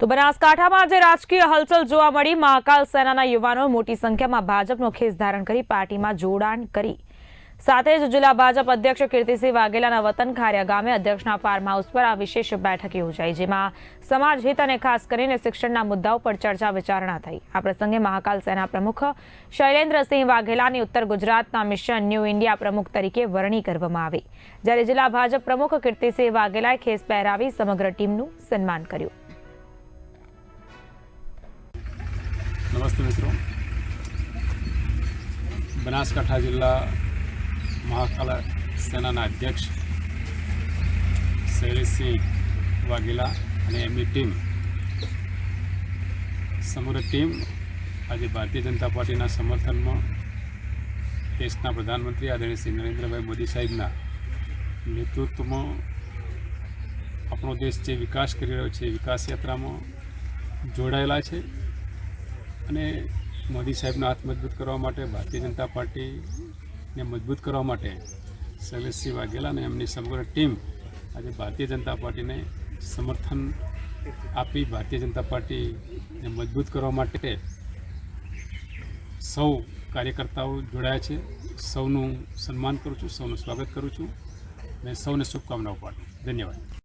તો બનાસકાંઠામાં આજે રાજકીય હલચલ જોવા મળી. મહાકાલ સેનાના યુવાનો મોટી સંખ્યામાં ભાજપનો ખેસ ધારણ કરી પાર્ટીમાં જોડાણ કરી. સાથે જ જિલ્લા ભાજપ અધ્યક્ષ કીર્તિસિંહ વાઘેલાના વતન ખારિયા ગામે અધ્યક્ષના ફાર્મ હાઉસ પર આ વિશેષ બેઠક યોજાઈ, જેમાં સમાજ હિત અને ખાસ કરીને શિક્ષણના મુદ્દાઓ પર ચર્ચા વિચારણા થઈ. આ પ્રસંગે મહાકાલ સેના પ્રમુખ શૈલેન્દ્રસિંહ વાઘેલાની ઉત્તર ગુજરાતના મિશન ન્યૂ ઇન્ડિયા પ્રમુખ તરીકે વરણી કરવામાં આવી. જ્યારે જિલ્લા ભાજપ પ્રમુખ કીર્તિસિંહ વાઘેલાએ ખેસ પહેરાવી સમગ્ર ટીમનું સન્માન કર્યું. નમસ્તે મિત્રો, બનાસકાંઠા જિલ્લા મહાકાલ સેનાના અધ્યક્ષ શૈલેષસિંહ વાઘેલા અને એમની ટીમ, સમગ્ર ટીમ આજે ભારતીય જનતા પાર્ટીના સમર્થનમાં દેશના પ્રધાનમંત્રી આદરણીય શ્રી નરેન્દ્રભાઈ મોદી સાહેબના નેતૃત્વમાં આપણો દેશ જે વિકાસ કરી રહ્યો છે, વિકાસ યાત્રામાં જોડાયેલા છે. અને મોદી સાહેબનો હાથ મજબૂત કરવા માટે, ભારતીય જનતા પાર્ટીને મજબૂત કરવા માટે શૈલેષસિંહ વાઘેલા અને એમની સમગ્ર ટીમ આજે ભારતીય જનતા પાર્ટીને સમર્થન આપી, ભારતીય જનતા પાર્ટીને મજબૂત કરવા માટે સૌ કાર્યકર્તાઓ જોડાયા છે. સૌનું સન્માન કરું છું, સૌનું સ્વાગત કરું છું. અને સૌને શુભકામનાઓ પાઠવું ધન્યવાદ.